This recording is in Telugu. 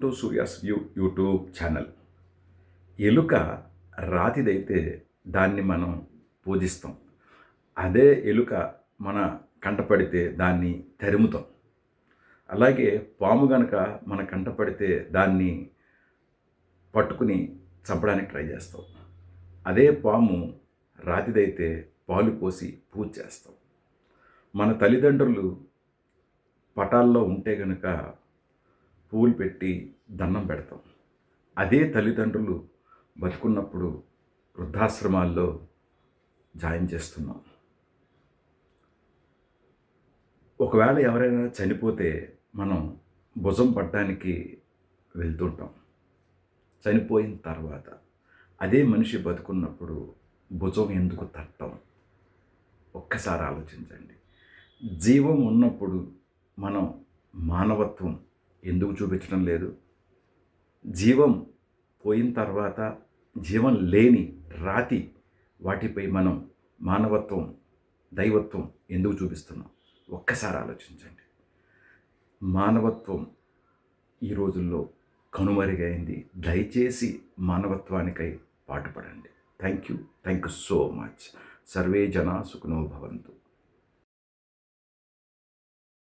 To Surya's view YouTube channel. ఎలుక రాతిదైతే దాన్ని మనం పూజిస్తాం. అదే ఎలుక మన కంటపడితే దాన్ని తరుముతాం. అలాగే పాము గనక మన కంటపడితే దాన్ని పట్టుకుని చంపడానికి ట్రై చేస్తాం. అదే పాము రాతిదైతే పాలు పోసి పూజ చేస్తాం. మన తల్లిదండ్రులు పటాల్లో ఉంటే గనక పూలు పెట్టి దండం పెడతాం. అదే తల్లిదండ్రులు బతుకున్నప్పుడు వృద్ధాశ్రమాల్లో జాయిన్ చేస్తున్నాం. ఒకవేళ ఎవరైనా చనిపోతే మనం భుజం పట్టడానికి వెళ్తుంటాం. చనిపోయిన తర్వాత అదే మనిషి బతుకున్నప్పుడు భుజం ఎందుకు తట్టం? ఒక్కసారి ఆలోచించండి. జీవం ఉన్నప్పుడు మనం మానవత్వం ఎందుకు చూపించడం లేదు? జీవం పోయిన తర్వాత జీవం లేని రాతి వాటిపై మనం మానవత్వం దైవత్వం ఎందుకు చూపిస్తున్నాం? ఒక్కసారి ఆలోచించండి. మానవత్వం ఈ రోజుల్లో కనుమరుగైంది. దయచేసి మానవత్వానికై పాటుపడండి. Thank you thank you so much survey జనా సుఖనో భవంతు.